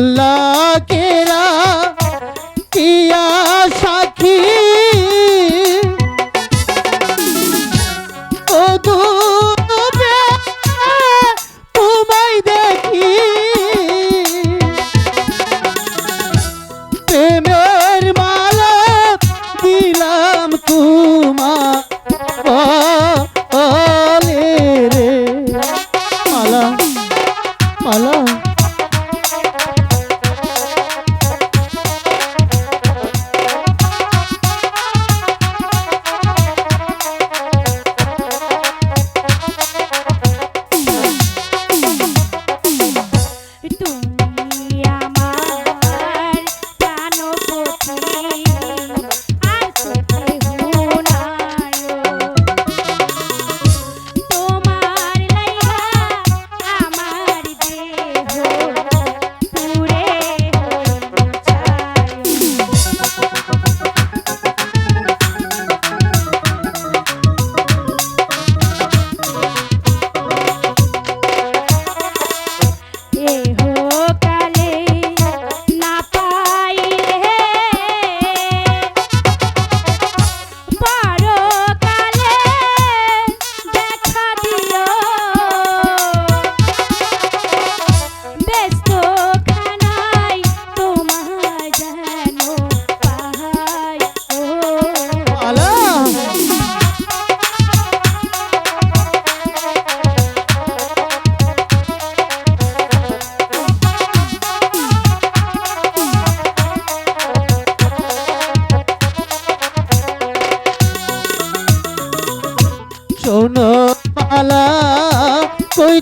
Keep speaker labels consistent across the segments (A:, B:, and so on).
A: আল্লাহ কেরা ইয়া সাক্ষী। ও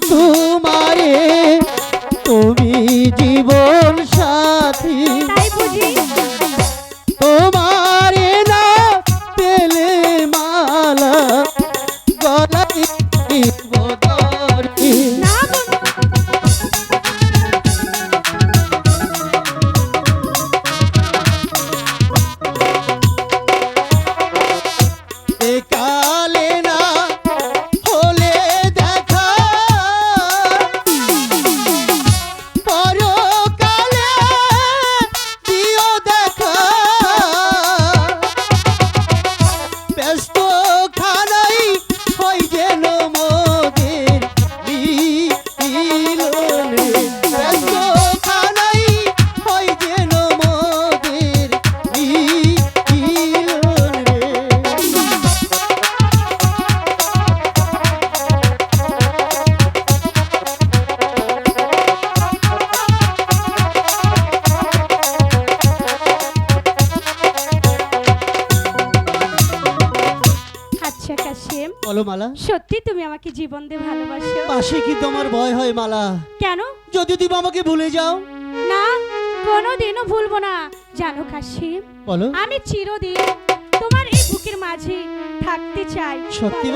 B: তোমার প্রেম?
A: বলো মালা।
B: সত্যি তুমি আমাকে জীবন দিয়ে ভালোবাসো?
A: পাশে কি তোমার ভয় হয় মালা?
B: কেন?
A: যদি তুমি আমাকে ভুলে যাও।
B: না কোনোদিনও ভুলবো না। জানো কাশিম
A: বলো।
B: আমি চিরদিন তোমার এই বুকের মাঝে থাকতে চাই।
A: সত্যি